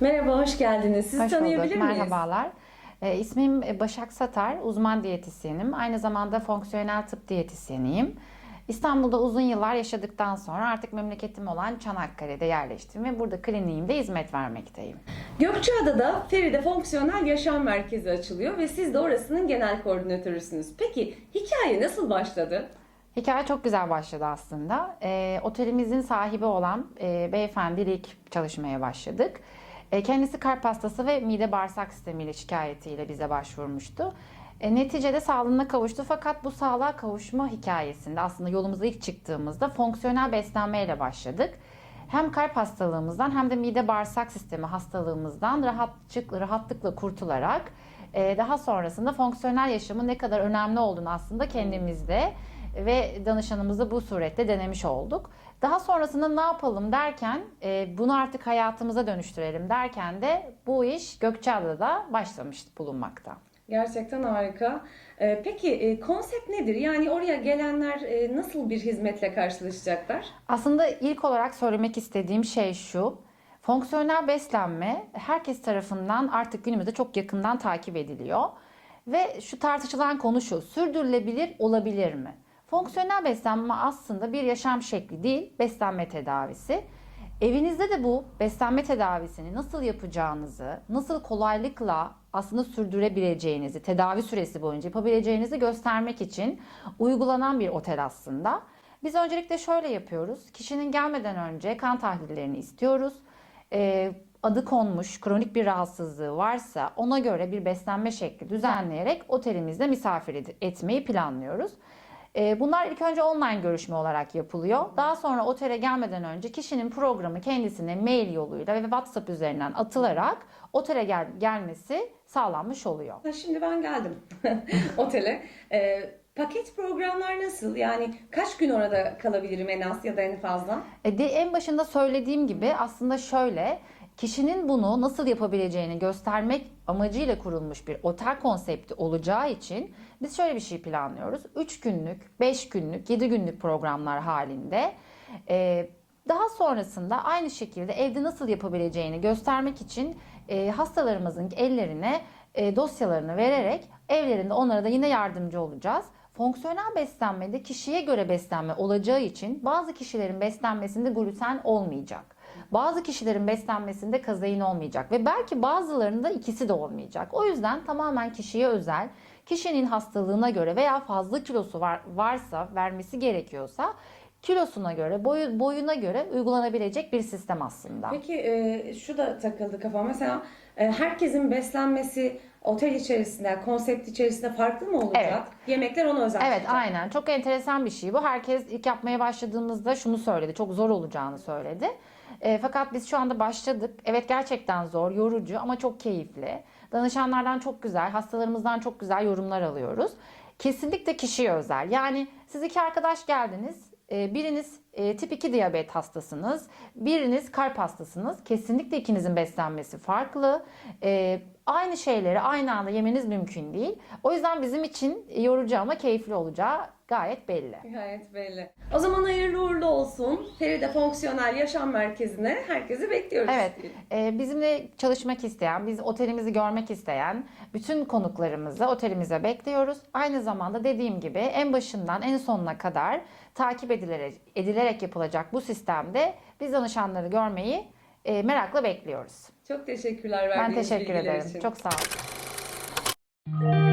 Merhaba, hoş geldiniz. Sizi Hoş tanıyabilir bulduk. miyiz? Merhabalar. Ee, ismim Başak Satar, uzman diyetisyenim. Aynı zamanda fonksiyonel tıp diyetisyeniyim. İstanbul'da uzun yıllar yaşadıktan sonra artık memleketim olan Çanakkale'de yerleştim ve burada kliniğimde hizmet vermekteyim. Gökçeada'da Feride Fonksiyonel Yaşam Merkezi açılıyor ve siz de orasının genel koordinatörüsünüz. Peki hikaye nasıl başladı? Hikaye çok güzel başladı aslında. Ee, otelimizin sahibi olan e, beyefendiyle ilk çalışmaya başladık. E, kendisi kalp hastası ve mide bağırsak sistemiyle şikayetiyle bize başvurmuştu. E, neticede sağlığına kavuştu fakat bu sağlığa kavuşma hikayesinde aslında yolumuza ilk çıktığımızda fonksiyonel beslenmeyle başladık. Hem kalp hastalığımızdan hem de mide bağırsak sistemi hastalığımızdan rahatlıkla, rahatlıkla kurtularak e, daha sonrasında fonksiyonel yaşamın ne kadar önemli olduğunu aslında kendimizde ve danışanımızı bu surette denemiş olduk. Daha sonrasında ne yapalım derken e, bunu artık hayatımıza dönüştürelim derken de bu iş Gökçeada'da başlamış bulunmakta. Gerçekten harika. Ee, peki e, konsept nedir? Yani oraya gelenler e, nasıl bir hizmetle karşılaşacaklar? Aslında ilk olarak söylemek istediğim şey şu. Fonksiyonel beslenme herkes tarafından artık günümüzde çok yakından takip ediliyor. Ve şu tartışılan konu şu. Sürdürülebilir olabilir mi? Fonksiyonel beslenme aslında bir yaşam şekli değil, beslenme tedavisi. Evinizde de bu beslenme tedavisini nasıl yapacağınızı, nasıl kolaylıkla aslında sürdürebileceğinizi, tedavi süresi boyunca yapabileceğinizi göstermek için uygulanan bir otel aslında. Biz öncelikle şöyle yapıyoruz. Kişinin gelmeden önce kan tahlillerini istiyoruz. Ee, adı konmuş kronik bir rahatsızlığı varsa ona göre bir beslenme şekli düzenleyerek otelimizde misafir etmeyi planlıyoruz. Ee, Bunlar ilk önce online görüşme olarak yapılıyor. Daha sonra otele gelmeden önce kişinin programı kendisine mail yoluyla ve WhatsApp üzerinden atılarak otele gel- gelmesi sağlanmış oluyor. Şimdi ben geldim otele. Ee, paket programlar nasıl? Yani kaç gün orada kalabilirim en az ya da en fazla? E, de, en başında söylediğim gibi aslında şöyle kişinin bunu nasıl yapabileceğini göstermek amacıyla kurulmuş bir otel konsepti olacağı için biz şöyle bir şey planlıyoruz. 3 günlük, 5 günlük, 7 günlük programlar halinde e, daha sonrasında aynı şekilde evde nasıl yapabileceğini göstermek için e, hastalarımızın ellerine e, dosyalarını vererek evlerinde onlara da yine yardımcı olacağız. Fonksiyonel beslenmede kişiye göre beslenme olacağı için bazı kişilerin beslenmesinde gluten olmayacak. Bazı kişilerin beslenmesinde kazein olmayacak ve belki bazılarında ikisi de olmayacak. O yüzden tamamen kişiye özel, kişinin hastalığına göre veya fazla kilosu var, varsa, vermesi gerekiyorsa kilosuna göre, boyu, boyuna göre uygulanabilecek bir sistem aslında. Peki e, şu da takıldı kafama. Mesela e, herkesin beslenmesi otel içerisinde, konsept içerisinde farklı mı olacak? Evet. Yemekler ona özel Evet aynen çok enteresan bir şey bu. Herkes ilk yapmaya başladığımızda şunu söyledi. Çok zor olacağını söyledi. E, fakat biz şu anda başladık. Evet gerçekten zor, yorucu ama çok keyifli. Danışanlardan çok güzel, hastalarımızdan çok güzel yorumlar alıyoruz. Kesinlikle kişiye özel. Yani siz iki arkadaş geldiniz. E, Biriniz e, tip 2 diyabet hastasınız. Biriniz kalp hastasınız. Kesinlikle ikinizin beslenmesi farklı. Aynı şeyleri aynı anda yemeniz mümkün değil. O yüzden bizim için yorucu ama keyifli olacağı gayet belli. Gayet belli. O zaman hayırlı uğurlu olsun. Feride Fonksiyonel Yaşam Merkezi'ne herkesi bekliyoruz. Evet, e, bizimle çalışmak isteyen, biz otelimizi görmek isteyen bütün konuklarımızı otelimize bekliyoruz. Aynı zamanda dediğim gibi en başından en sonuna kadar takip edilerek, edilerek yapılacak bu sistemde biz danışanları görmeyi e, merakla bekliyoruz. Çok teşekkürler Ben verdiğiniz teşekkür bilgiler ederim. için. Çok sağ olun.